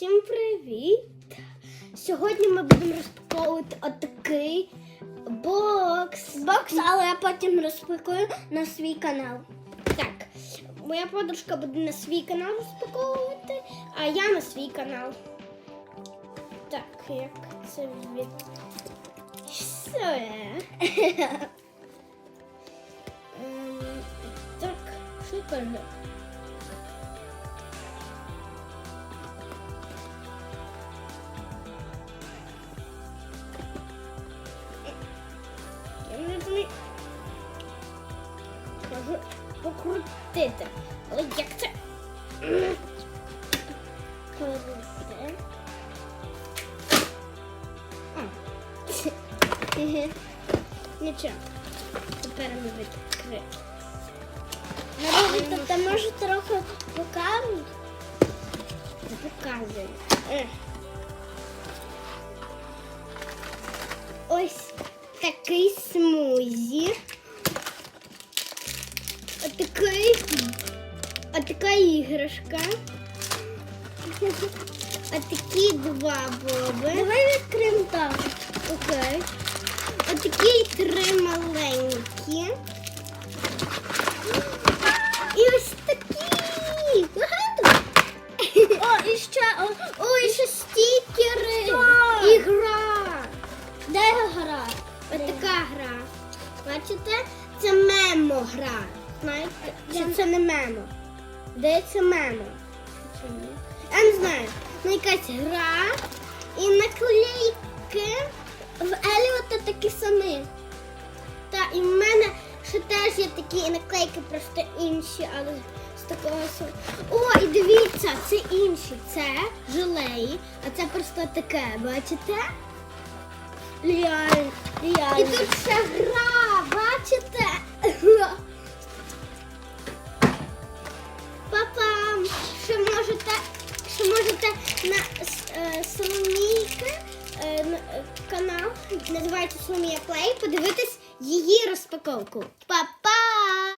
Всім привіт! Сьогодні ми будемо розпаковувати отакий бокс. Бокс, але я потім розпакую на свій канал. Так, моя подружка буде на свій канал розпаковувати, а я на свій канал. Так, як це від. Все. Ем, Так, шикарно. Покрутити. Але як це? Нічого. Тепер ми відкрили. Навіть та може трохи покажуть? Не показує. Е. Ось такий смузі. Отакий. Отака іграшка. Отакі два боби. Давай відкриємо так. Окей. Отакі три маленькі. І ось такі. Багато. О, і ще, о, о, і ще стікери. І гра. Де гра? Ось така гра. Бачите? Це мемо гра. Знаєте? Чи це не мемо? Де це мемо? Я не знаю. Ну якась гра і наклейки в Еліота такі самі. Та і в мене ще теж є такі наклейки, просто інші, але з такого самого. О, і дивіться, це інші. Це желеї, а це просто таке, бачите? Реально. І тут ще гра, називається Сумія Плей, подивитись її розпаковку. Пап,